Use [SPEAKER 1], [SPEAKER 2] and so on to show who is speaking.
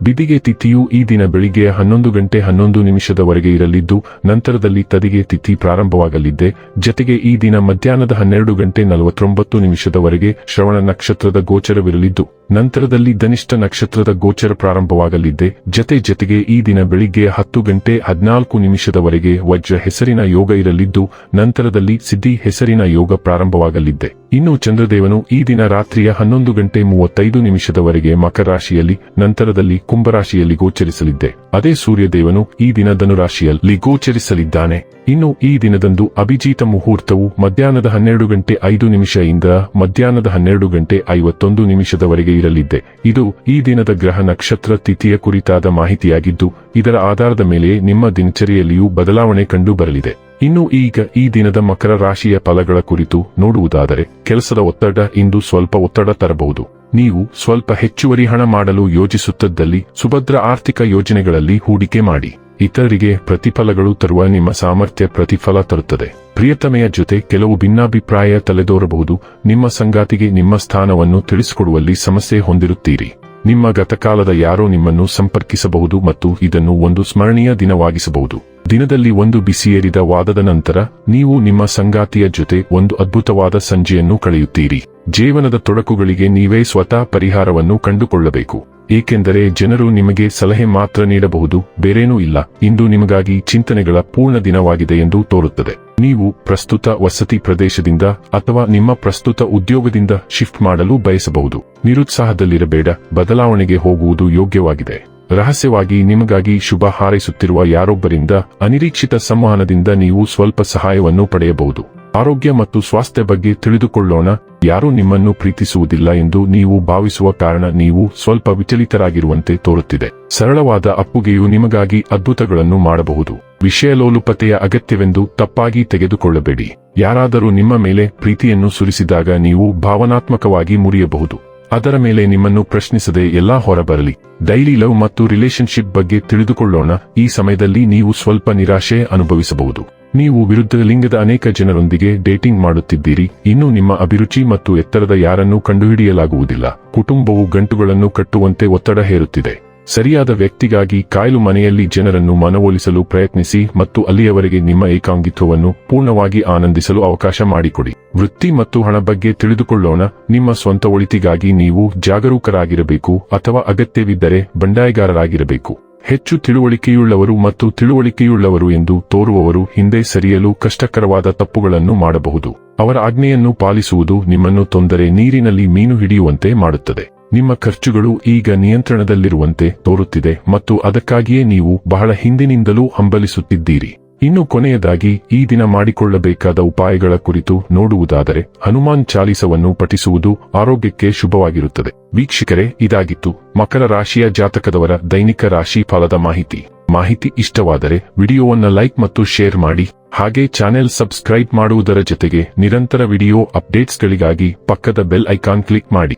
[SPEAKER 1] ಬಿದಿಗೆ ತಿಥಿಯು ಈ ದಿನ ಬೆಳಿಗ್ಗೆ ಹನ್ನೊಂದು ಗಂಟೆ ಹನ್ನೊಂದು ನಿಮಿಷದವರೆಗೆ ಇರಲಿದ್ದು, ನಂತರದಲ್ಲಿ ತದಿಗೆ ತಿಥಿ ಪ್ರಾರಂಭವಾಗಲಿದ್ದೆ. ಜತೆಗೆ ಈ ದಿನ ಮಧ್ಯಾಹ್ನದ ಹನ್ನೆರಡು ಗಂಟೆ ನಲವತ್ತೊಂಬತ್ತು ನಿಮಿಷದವರೆಗೆ ಶ್ರವಣ ನಕ್ಷತ್ರದ ಗೋಚರವಿರಲಿದ್ದು, ನಂತರದಲ್ಲಿ ಧನಿಷ್ಠ ನಕ್ಷತ್ರದ ಗೋಚರ ಪ್ರಾರಂಭವಾಗಲಿದ್ದೆ. ಜತೆ ಜತೆಗೆ ಈ ದಿನ ಬೆಳಿಗ್ಗೆ ಹತ್ತು ಗಂಟೆ ಹದಿನಾಲ್ಕು ನಿಮಿಷದವರೆಗೆ ವಜ್ರ ಹೆಸರಿನ ಯೋಗ ಇರಲಿದ್ದು, ನಂತರದಲ್ಲಿ ಸಿದ್ಧಿ ಹೆಸರಿನ ಯೋಗ ಪ್ರಾರಂಭವಾಗಲಿದ್ದೆ. ಇನ್ನು ಚಂದ್ರದೇವನು ಈ ದಿನ ರಾತ್ರಿಯ ಹನ್ನೊಂದು ಗಂಟೆ ಮೂವತ್ತೈದು ನಿಮಿಷದವರೆಗೆ ಮಕರ ರಾಶಿಯಲ್ಲಿ ನಂತರದಲ್ಲಿ ಕುಂಭರಾಶಿಯಲ್ಲಿ ಗೋಚರಿಸಲಿದ್ದೆ. ಅದೇ ಸೂರ್ಯದೇವನು ಈ ದಿನ ಧನುರಾಶಿಯಲ್ಲಿ ಗೋಚರಿಸಲಿದ್ದಾನೆ. ಇನ್ನು ಈ ದಿನದಂದು ಅಭಿಜೀತ ಮುಹೂರ್ತವು ಮಧ್ಯಾಹ್ನದ ಹನ್ನೆರಡು ಗಂಟೆ ಐದು ನಿಮಿಷದಿಂದ ಮಧ್ಯಾಹ್ನದ ಹನ್ನೆರಡು ಗಂಟೆ ಐವತ್ತೊಂದು ನಿಮಿಷದವರೆಗೆ ಇರಲಿದ್ದೆ. ಇದು ಈ ದಿನದ ಗ್ರಹ ನಕ್ಷತ್ರ ತಿಥಿಯ ಕುರಿತಾದ ಮಾಹಿತಿಯಾಗಿದ್ದು, ಇದರ ಆಧಾರದ ಮೇಲೆ ನಿಮ್ಮ ದಿನಚರಿಯಲ್ಲಿಯೂ ಬದಲಾವಣೆ ಕಂಡು ಬರಲಿದೆ. ಇನ್ನು ಈಗ ಈ ದಿನದ ಮಕರ ರಾಶಿಯ ಫಲಗಳ ಕುರಿತು ನೋಡುವುದಾದರೆ ಕೆಲಸದ ಒತ್ತಡ ಇಂದು ಸ್ವಲ್ಪ ಒತ್ತಡ ತರಬಹುದು. ನೀವು ಸ್ವಲ್ಪ ಹೆಚ್ಚುವರಿ ಹಣ ಮಾಡಲು ಯೋಜಿಸುತ್ತಿದ್ದಲ್ಲಿ ಸುಭದ್ರ ಆರ್ಥಿಕ ಯೋಜನೆಗಳಲ್ಲಿ ಹೂಡಿಕೆ ಮಾಡಿ. ಇತರರಿಗೆ ಪ್ರತಿಫಲಗಳು ತರುವ ನಿಮ್ಮ ಸಾಮರ್ಥ್ಯ ಪ್ರತಿಫಲ ತರುತ್ತದೆ. ಪ್ರಿಯತಮೆಯ ಜೊತೆ ಕೆಲವು ಭಿನ್ನಾಭಿಪ್ರಾಯ ತಲೆದೋರಬಹುದು. ನಿಮ್ಮ ಸಂಗಾತಿಗೆ ನಿಮ್ಮ ಸ್ಥಾನವನ್ನು ತಿಳಿಸಿಕೊಡುವಲ್ಲಿ ಸಮಸ್ಯೆ ಹೊಂದಿರುತ್ತೀರಿ. ನಿಮ್ಮ ಗತಕಾಲದ ಯಾರೋ ನಿಮ್ಮನ್ನು ಸಂಪರ್ಕಿಸಬಹುದು ಮತ್ತು ಇದನ್ನು ಒಂದು ಸ್ಮರಣೀಯ ದಿನವಾಗಿಸಬಹುದು. ದಿನದಲ್ಲಿ ಒಂದು ಬಿಸಿಯೇರಿದ ವಾದದ ನಂತರ, ನೀವು ನಿಮ್ಮ ಸಂಗಾತಿಯ ಜೊತೆ ಒಂದು ಅದ್ಭುತವಾದ ಸಂಜೆಯನ್ನು ಕಳೆಯುತ್ತೀರಿ. ಜೀವನದ ತೊಡಕುಗಳಿಗೆ ನೀವೇ ಸ್ವತಃ ಪರಿಹಾರವನ್ನು ಕಂಡುಕೊಳ್ಳಬೇಕು. ಏಕೆಂದರೆ ಜನರು ನಿಮಗೆ ಸಲಹೆ ಮಾತ್ರ ನೀಡಬಹುದು, ಬೇರೇನೂ ಇಲ್ಲ. ಇಂದು ನಿಮಗಾಗಿ ಚಿಂತನೆಗಳ ಪೂರ್ಣ ದಿನವಾಗಿದೆ ಎಂದು ತೋರುತ್ತದೆ. ನೀವು ಪ್ರಸ್ತುತ ವಸತಿ ಪ್ರದೇಶದಿಂದ ಅಥವಾ ನಿಮ್ಮ ಪ್ರಸ್ತುತ ಉದ್ಯೋಗದಿಂದ ಶಿಫ್ಟ್ ಮಾಡಲು ಬಯಸಬಹುದು. ನಿರುತ್ಸಾಹದಲ್ಲಿರಬೇಡ, ಬದಲಾವಣೆಗೆ ಹೋಗುವುದು ಯೋಗ್ಯವಾಗಿದೆ. ರಹಸ್ಯವಾಗಿ ನಿಮಗಾಗಿ ಶುಭ ಹಾರೈಸುತ್ತಿರುವ ಯಾರೊಬ್ಬರಿಂದ ಅನಿರೀಕ್ಷಿತ ಸಂವಹನದಿಂದ ನೀವು ಸ್ವಲ್ಪ ಸಹಾಯವನ್ನು ಪಡೆಯಬಹುದು. ಆರೋಗ್ಯ ಮತ್ತು ಸ್ವಾಸ್ಥ್ಯ ಬಗ್ಗೆ ತಿಳಿದುಕೊಳ್ಳೋಣ. ಯಾರೂ ನಿಮ್ಮನ್ನು ಪ್ರೀತಿಸುವುದಿಲ್ಲ ಎಂದು ನೀವು ಭಾವಿಸುವ ಕಾರಣ ನೀವು ಸ್ವಲ್ಪ ವಿಚಲಿತರಾಗಿರುವಂತೆ ತೋರುತ್ತಿದೆ. ಸರಳವಾದ ಅಪ್ಪುಗೆಯು ನಿಮಗಾಗಿ ಅದ್ಭುತಗಳನ್ನು ಮಾಡಬಹುದು. ವಿಷಯಲೋಲುಪತೆಯ ಅಗತ್ಯವೆಂದು ತಪ್ಪಾಗಿ ತೆಗೆದುಕೊಳ್ಳಬೇಡಿ. ಯಾರಾದರೂ ನಿಮ್ಮ ಮೇಲೆ ಪ್ರೀತಿಯನ್ನು ಸುರಿಸಿದಾಗ ನೀವು ಭಾವನಾತ್ಮಕವಾಗಿ ಮುರಿಯಬಹುದು. ಅದರ ಮೇಲೆ ನಿಮ್ಮನ್ನು ಪ್ರಶ್ನಿಸದೆ ಎಲ್ಲಾ ಹೊರಬರಲಿ. ಡೈಲಿ ಲವ್ ಮತ್ತು ರಿಲೇಶನ್ಶಿಪ್ ಬಗ್ಗೆ ತಿಳಿದುಕೊಳ್ಳೋಣ. ಈ ಸಮಯದಲ್ಲಿ ನೀವು ಸ್ವಲ್ಪ ನಿರಾಶೆ ಅನುಭವಿಸಬಹುದು. ನೀವು ವಿರುದ್ಧ ಲಿಂಗದ ಅನೇಕ ಜನರೊಂದಿಗೆ ಡೇಟಿಂಗ್ ಮಾಡುತ್ತಿದ್ದೀರಿ. ಇನ್ನು ನಿಮ್ಮ ಅಭಿರುಚಿ ಮತ್ತು ಎತ್ತರದ ಯಾರನ್ನೂ ಕಂಡುಹಿಡಿಯಲಾಗುವುದಿಲ್ಲ. ಕುಟುಂಬವು ಗಂಟುಗಳನ್ನು ಕಟ್ಟುವಂತೆ ಒತ್ತಡ ಹೇರುತ್ತಿದೆ. ಸರಿಯಾದ ವ್ಯಕ್ತಿಗಾಗಿ ಕಾಯಲು ಮನೆಯಲ್ಲಿ ಜನರನ್ನು ಮನವೊಲಿಸಲು ಪ್ರಯತ್ನಿಸಿ ಮತ್ತು ಅಲ್ಲಿಯವರೆಗೆ ನಿಮ್ಮ ಏಕಾಂಗಿತ್ವವನ್ನು ಪೂರ್ಣವಾಗಿ ಆನಂದಿಸಲು ಅವಕಾಶ ಮಾಡಿಕೊಡಿ. ವೃತ್ತಿ ಮತ್ತು ಹಣ ಬಗ್ಗೆ ತಿಳಿದುಕೊಳ್ಳೋಣ. ನಿಮ್ಮ ಸ್ವಂತ ಒಳಿತಿಗಾಗಿ ನೀವು ಜಾಗರೂಕರಾಗಿರಬೇಕು ಅಥವಾ ಅಗತ್ಯವಿದ್ದರೆ ಬಂಡಾಯಗಾರರಾಗಿರಬೇಕು. ಹೆಚ್ಚು ತಿಳುವಳಿಕೆಯುಳ್ಳವರು ಮತ್ತು ತಿಳುವಳಿಕೆಯುಳ್ಳವರು ಎಂದು ತೋರುವವರು ಹಿಂದೆ ಸರಿಯಲು ಕಷ್ಟಕರವಾದ ತಪ್ಪುಗಳನ್ನು ಮಾಡಬಹುದು. ಅವರ ಆಜ್ಞೆಯನ್ನು ಪಾಲಿಸುವುದು ನಿಮ್ಮನ್ನು ತೊಂದರೆ ನೀರಿನಲ್ಲಿ ಮೀನು ಹಿಡಿಯುವಂತೆ ಮಾಡುತ್ತದೆ. ನಿಮ್ಮ ಖರ್ಚುಗಳು ಈಗ ನಿಯಂತ್ರಣದಲ್ಲಿರುವಂತೆ ತೋರುತ್ತಿದೆ ಮತ್ತು ಅದಕ್ಕಾಗಿಯೇ ನೀವು ಬಹಳ ಹಿಂದಿನಿಂದಲೂ ಹಂಬಲಿಸುತ್ತಿದ್ದೀರಿ. ಇನ್ನು ಕೊನೆಯದಾಗಿ, ಈ ದಿನ ಮಾಡಿಕೊಳ್ಳಬೇಕಾದ ಉಪಾಯಗಳ ಕುರಿತು ನೋಡುವುದಾದರೆ, ಹನುಮಾನ್ ಚಾಲಿಸವನ್ನು ಪಠಿಸುವುದು ಆರೋಗ್ಯಕ್ಕೆ ಶುಭವಾಗಿರುತ್ತದೆ. ವೀಕ್ಷಕರೇ, ಇದಾಗಿತ್ತು. ಮಕರ ರಾಶಿಯ ಜಾತಕದವರ ದೈನಿಕ ರಾಶಿ ಫಲದ ಮಾಹಿತಿ. ಮಾಹಿತಿ ಇಷ್ಟವಾದರೆ, ವಿಡಿಯೋವನ್ನು ಲೈಕ್ ಮತ್ತು ಶೇರ್ ಮಾಡಿ. ಹಾಗೆ ಚಾನೆಲ್ ಸಬ್ಸ್ಕ್ರೈಬ್ ಮಾಡುವುದರ ಜೊತೆಗೆ ನಿರಂತರ ವಿಡಿಯೋ ಅಪ್ಡೇಟ್ಸ್ಗಳಿಗಾಗಿ ಪಕ್ಕದ ಬೆಲ್ ಐಕಾನ್ ಕ್ಲಿಕ್ ಮಾಡಿ.